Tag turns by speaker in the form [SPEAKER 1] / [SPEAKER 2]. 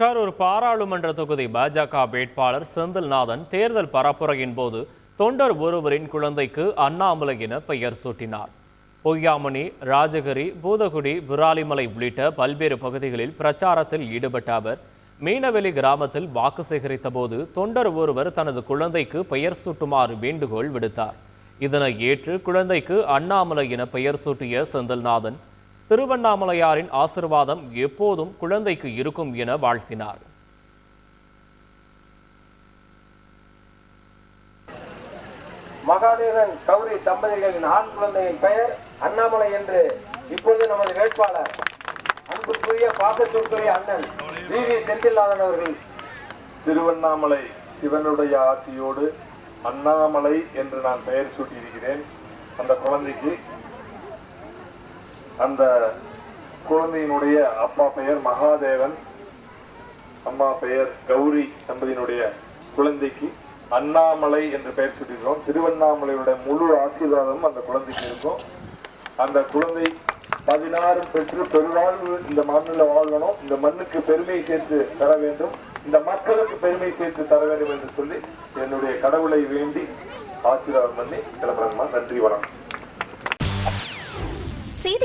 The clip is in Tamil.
[SPEAKER 1] கரூர் பாராளுமன்ற தொகுதி பாஜக வேட்பாளர் செந்தில்நாதன் தேர்தல் பரப்புரையின் போது தொண்டர் ஒருவரின் குழந்தைக்கு அண்ணாமலை என பெயர் சூட்டினார். பொய்யாமணி ராஜகிரி பூதகுடி விராலிமலை உள்ளிட்ட பல்வேறு பகுதிகளில் பிரச்சாரத்தில் ஈடுபட்ட அவர் மீனவெளி கிராமத்தில் வாக்கு சேகரித்த போது தொண்டர் ஒருவர் தனது குழந்தைக்கு பெயர் சூட்டுமாறு வேண்டுகோள் விடுத்தார். இதனை ஏற்று குழந்தைக்கு அண்ணாமலை என பெயர் சூட்டிய செந்தில்நாதன் திருவண்ணாமலையாரின் ஆசிர்வாதம் எப்போதும் குழந்தைக்கு இருக்கும் என வாழ்த்தினார்.
[SPEAKER 2] மகாதேவன் கௌரி தம்பதிகளின் ஆண் குழந்தையின் பெயர் அண்ணாமலை என்று இப்பொழுது நமது வேட்பாளர் அன்புக்குரிய பாசத்திற்குரிய அண்ணன் வி. வி. செந்தில்நாதன் அவர்கள்.
[SPEAKER 3] திருவண்ணாமலை சிவனுடைய ஆசியோடு அண்ணாமலை என்று நான் பெயர் சூட்டியிருக்கிறேன். அந்த குழந்தைக்கு அந்த குழந்தையினுடைய அப்பா பெயர் மகாதேவன். அம்மா பெயர் கௌரி தம்பதியினுடைய குழந்தைக்கு அண்ணாமலை என்று பெயர் சூட்டியிருக்கிறோம். திருவண்ணாமலையுடைய முழு ஆசீர்வாதமும் அந்த குழந்தைக்கு இருக்கும். அந்த குழந்தை பதினாறு பெற்று பெருவாழ்வு இந்த மண்ணில் வாழணும். இந்த மண்ணுக்கு பெருமை சேர்த்து தர வேண்டும். இந்த மக்களுக்கு பெருமை சேர்த்து தர வேண்டும் என்று சொல்லி என்னுடைய கடவுளை வேண்டி ஆசீர்வாதம் பண்ணி கிளம்புறேங்கம்மா. நன்றி வணக்கம்.